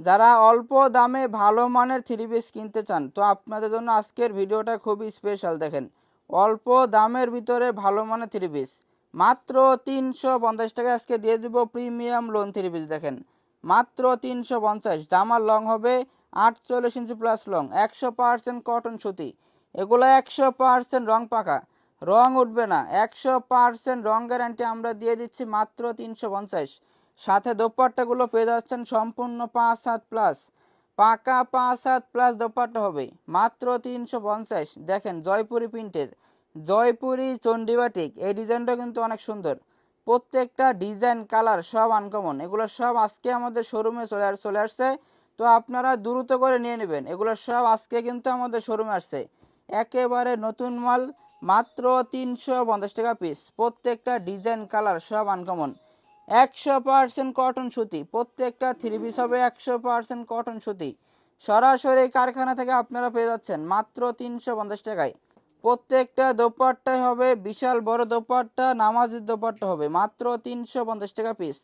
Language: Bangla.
যারা অল্প দামে ভালো মানের থ্রি পিস কিনতে চান, তো আপনাদের জন্য আজকের ভিডিওটা খুবই স্পেশাল দেখেন। অল্প দামের ভিতরে ভালো মানের থ্রি পিস মাত্র তিনশো পঞ্চাশ টাকা আজকে দিয়ে দিব প্রিমিয়াম লোন থ্রি পিস দেখেন। মাত্র তিনশো পঞ্চাশ জামার লং হবে আটচল্লিশ ইঞ্চি প্লাস লং একশো পার্সেন্ট কটন সুতি। এগুলো একশো পার্সেন্ট রং পাকা। রং উঠবে না, একশো পার্সেন্ট রং গ্যারান্টি আমরা দিয়ে দিচ্ছি মাত্র তিনশো পঞ্চাশ। সাথে দোপাট্টাগুলো পেয়ে যাচ্ছেন সম্পূর্ণ পাঁচ হাত প্লাস পাকা পাঁচ হাত প্লাস দোপাট্টা হবে। মাত্র তিনশো পঞ্চাশ। দেখেন জয়পুরি প্রিন্টের। জয়পুরি চণ্ডীবাটিক। এই ডিজাইনটা কিন্তু অনেক সুন্দর। প্রত্যেকটা ডিজাইন, কালার সব আনকমন এগুলো সব আজকে আমাদের শোরুমে চলে চলে আসছে। তো আপনারা দ্রুত করে নিয়ে নেবেন। এগুলো সব আজকে কিন্তু আমাদের শোরুমে আসছে। একেবারে নতুন মাল, মাত্র তিনশো পঞ্চাশ টাকা পিস প্রত্যেকটা ডিজাইন, কালার সব আনকমন একশো পার্সেন্ট কটন সুতি, প্রত্যেকটা থ্রি পিস হবে একশো পার্সেন্ট কটন সুতি। সরাসরি কারখানা থেকে আপনারা পেয়ে যাচ্ছেন মাত্র তিনশো পঞ্চাশ টাকায়। প্রত্যেকটা দোপাট্টাই হবে বিশাল বড় দোপাট্টা, নামাজের দোপাট্টা হবে, মাত্র তিনশো পঞ্চাশ টাকা পিস